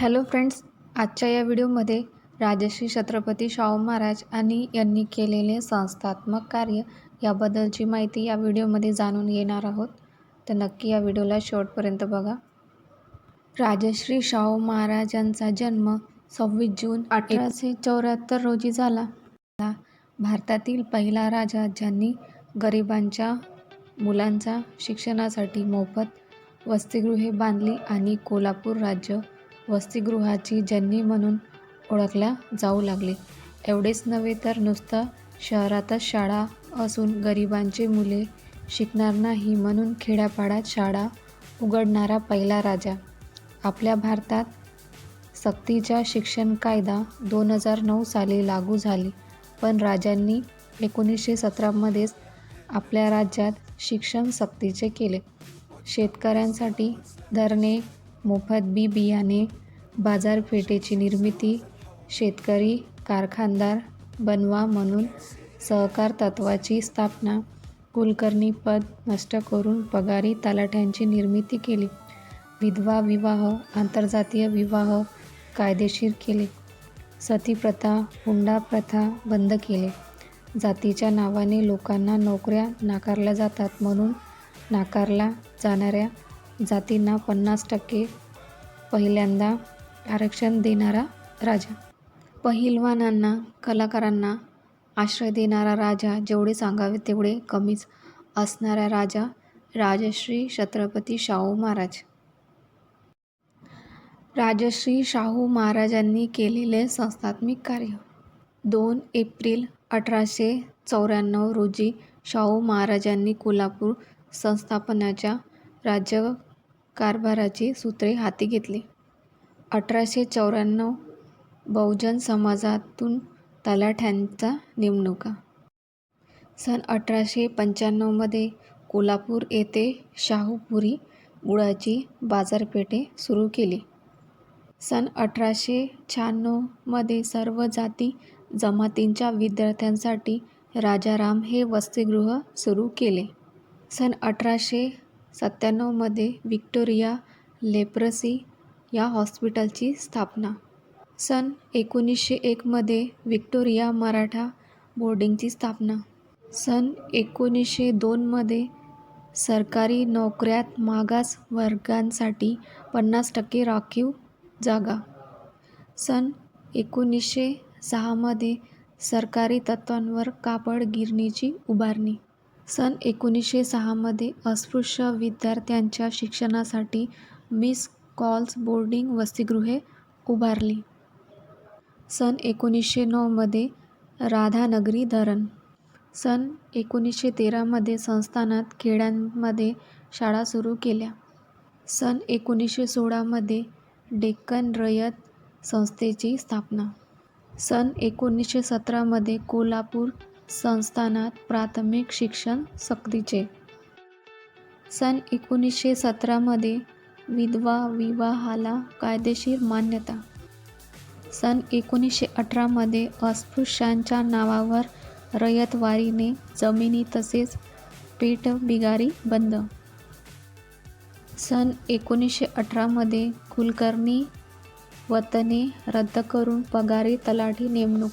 Hello friends आजच्या या व्हिडिओमध्ये राजश्री छत्रपती शाहू महाराज आणि यांनी केलेले संस्थात्मक कार्य याबद्दलची माहिती या व्हिडिओमध्ये जाणून घेणार आहोत. तर नक्की या व्हिडिओला शेवटपर्यंत बघा. राजश्री शाहू महाराजांचा जन्म सव्वीस जून अठराशे चौऱ्याहत्तर रोजी झाला. भारतातील पहिला राजा ज्यांनी गरिबांच्या मुलांच्या शिक्षणासाठी मोफत वसतिगृहे बांधली आणि कोल्हापूर राज्य वसतिगृहाची जननी म्हणून ओळखल्या जाऊ लागले. एवढेच नव्हे तर नुसतं शहरातच शाळा असून गरिबांची मुले शिकणार नाही म्हणून खेड्यापाड्यात शाळा उघडणारा पहिला राजा. आपल्या भारतात सक्तीचा शिक्षण कायदा दोन हजार नऊ साली लागू झाली पण राजांनी एकोणीसशे सतरामध्येच आपल्या राज्यात शिक्षण सक्तीचे केले. शेतकऱ्यांसाठी धरणे मोफत बी बियाणे बाजारपेठेची निर्मिती शेतकरी कारखानदार बनवा म्हणून सहकार तत्त्वाची स्थापना कुलकर्णी पद नष्ट करून पगारी तलाठ्यांची निर्मिती केली. विधवा विवाह आंतरजातीय विवाह कायदेशीर केले. सती प्रथा हुंडा प्रथा बंद केले. जातीच्या नावाने लोकांना नोकऱ्या नाकारल्या जातात म्हणून नाकारल्या जाणाऱ्या जातींना पन्नास टक्के पहिल्यांदा आरक्षण देणारा राजा. पहिलवानांना कलाकारांना आश्रय देणारा राजा जेवढे सांगावे तेवढे कमीच असणारा राजा राजश्री छत्रपती शाहू महाराज. राजश्री शाहू महाराजांनी केलेले संस्थात्मिक कार्य. दोन एप्रिल अठराशे चौऱ्याण्णव रोजी शाहू महाराजांनी कोल्हापूर संस्थापनाच्या राज्य कारभाराची सूत्रे हाती घेतली. अठराशे चौऱ्याण्णव बहुजन समाजातून तलाठ्यांच्या नेमणुका. सन अठराशे पंच्याण्णवमध्ये कोल्हापूर येथे शाहूपुरी गुळाची बाजारपेठे सुरू केली. सन अठराशे शहाण्णवमध्ये सर्व जाती जमातींच्या विद्यार्थ्यांसाठी राजाराम हे वसतिगृह सुरू केले. सन अठराशे सत्त्याण्णवमध्ये व्हिक्टोरिया लेप्रसी या हॉस्पिटलची स्थापना. सन एकोणीसशे एकमध्ये व्हिक्टोरिया मराठा बोर्डिंगची स्थापना. सन एकोणीसशे दोनमध्ये सरकारी नोकऱ्यात मागास वर्गांसाठी पन्नास टक्के राखीव जागा. सन एकोणीसशे सहामध्ये सरकारी तत्त्वांवर कापड गिरणीची उभारणी. सन एकोणीसशे सहामध्ये अस्पृश्य विद्यार्थ्यांच्या शिक्षणासाठी मिस कॉल्स बोर्डिंग वसतिगृहे उभारली. सन एकोणीसशे नऊमध्ये राधानगरी धरण. सन एकोणीसशे तेरामध्ये संस्थानात खेड्यांमध्ये शाळा सुरू केल्या. सन एकोणीसशे सोळामध्ये डेक्कन रयत संस्थेची स्थापना. सन एकोणीसशे सतरामध्ये कोल्हापूर संस्थानात प्राथमिक शिक्षण सक्तीचे. सन एकोणीसशे सतरामध्ये विधवा विवाहाला कायदेशीर मान्यता. सन एकोणीसशे अठरामध्ये अस्पृश्यांच्या नावावर रयतवारीने जमिनी तसेच पेटबिगारी बंद. सन एकोणीसशे अठरामध्ये कुलकर्णी वतने रद्द करून पगारी तलाठी नेमणूक.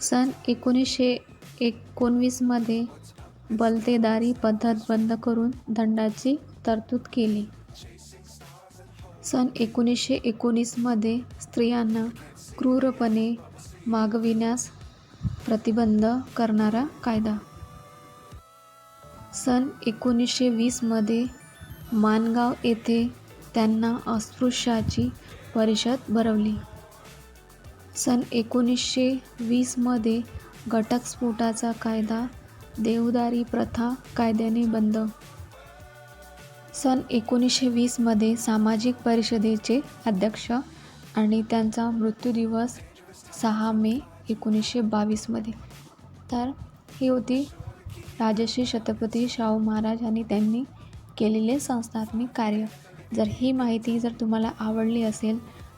सन एकोणीसशे एकोणवीसमध्ये बलतेदारी पद्धत बंद करून दंडाची तरतूद केली. सन एकोणीसशे एकोणीसमध्ये स्त्रियांना क्रूरपणे मागविण्यास प्रतिबंध करणारा कायदा. सन एकोणीसशे वीसमध्ये माणगाव येथे त्यांना अस्पृश्याची परिषद भरवली. सन एकोणीसशे वीसमध्ये घटस्फोटाचा कायदा देवदारी प्रथा कायद्याने बंद. सन एकोणीसशे वीसमध्ये सामाजिक परिषदेचे अध्यक्ष आणि त्यांचा मृत्यूदिवस सहा मे एकोणीसशे बावीसमध्ये तर ही होती राजश्री छत्रपती शाहू महाराज आणि त्यांनी केलेले संस्थात्मक कार्य. जर ही माहिती जर तुम्हाला आवडली असेल